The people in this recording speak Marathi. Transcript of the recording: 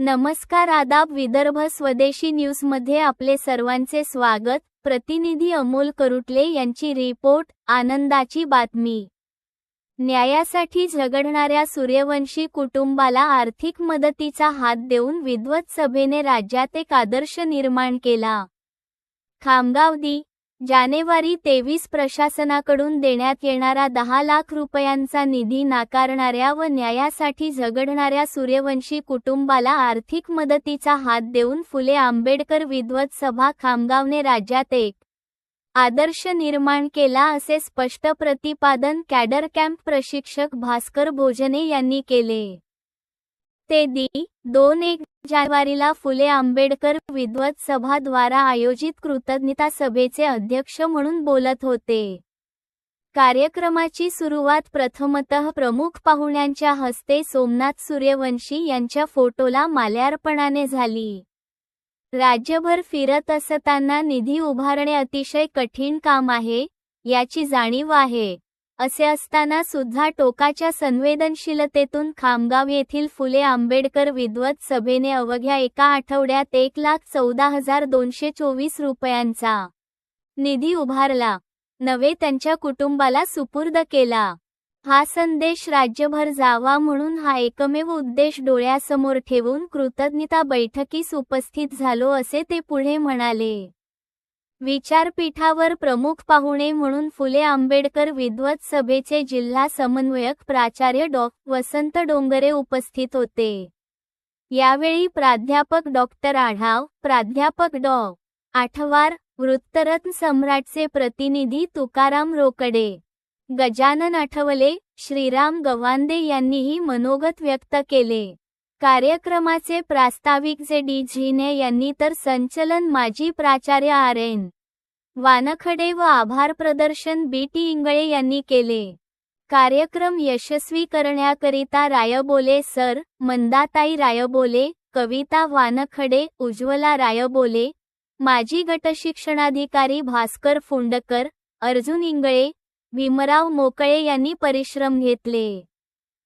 नमस्कार आदाब विदर्भ स्वदेशी न्यूजमध्ये आपले सर्वांचे स्वागत. प्रतिनिधी अमोल करुटले यांची रिपोर्ट आनंदाची बातमी. न्यायासाठी झगडणाऱ्या सूर्यवंशी कुटुंबाला आर्थिक मदतीचा हात देऊन विद्वत सभेने राज्यात एक आदर्श निर्माण केला. खामगावदी जानेवारी तेवीस प्रशासनाकडून देण्यात येणारा दहा लाख रुपयांचा निधी नाकारणाऱ्या व न्यायासाठी झगडणाऱ्या सूर्यवंशी कुटुंबाला आर्थिक मदतीचा हात देऊन फुले आंबेडकर विद्वत सभा खामगावने राज्यात एक आदर्श निर्माण केला असे स्पष्ट प्रतिपादन कॅडर कॅम्प प्रशिक्षक भास्कर भोजने यांनी केले. ते दि दोन एक जानेवारीला फुले आंबेडकर विद्वत सभाद्वारा आयोजित कृतज्ञता सभेचे अध्यक्ष म्हणून बोलत होते. कार्यक्रमाची सुरुवात प्रथमतः प्रमुख पाहुण्यांच्या हस्ते सोमनाथ सूर्यवंशी यांच्या फोटोला माल्यार्पणाने झाली. राज्यभर फिरत असताना निधी उभारणे अतिशय कठीण काम आहे याची जाणीव आहे. असे असताना सुद्धा टोकाच्या संवेदनशीलतेतून खामगाव येथील फुले आंबेडकर विद्वत सभेने अवघ्या एका आठवड्यात एक लाख चौदा हजार दोनशे चोवीस रुपयांचा निधी उभारला. नवे त्यांच्या कुटुंबाला सुपूर्द केला. हा संदेश राज्यभर जावा म्हणून हा एकमेव उद्देश डोळ्यासमोर ठेवून कृतज्ञता बैठकीस उपस्थित झालो असे ते पुढे म्हणाले. विचारपीठावर प्रमुख पाहुणे म्हणून फुले आंबेडकर विद्वत सभेचे जिल्हा समन्वयक प्राचार्य डॉ. वसंत डोंगरे उपस्थित होते. यावेळी प्राध्यापक डॉक्टर आढाव प्राध्यापक डॉ. आठवार वृत्तरत्न सम्राटचे प्रतिनिधी तुकाराम रोकडे गजानन आठवले श्रीराम गवांदे यांनीही मनोगत व्यक्त केले. कार्यक्रमाचे प्रास्ताविक जे डी झिने यांनी तर संचलन माजी प्राचार्य आर एन. वानखडे व आभार प्रदर्शन बी टी इंगळे यांनी केले. कार्यक्रम यशस्वी करण्याकरिता रायबोले सर मंदाताई रायबोले कविता वानखडे उज्ज्वला रायबोले माजी गटशिक्षणाधिकारी भास्कर फुंडकर अर्जुन इंगळे भीमराव मोकळे यांनी परिश्रम घेतले.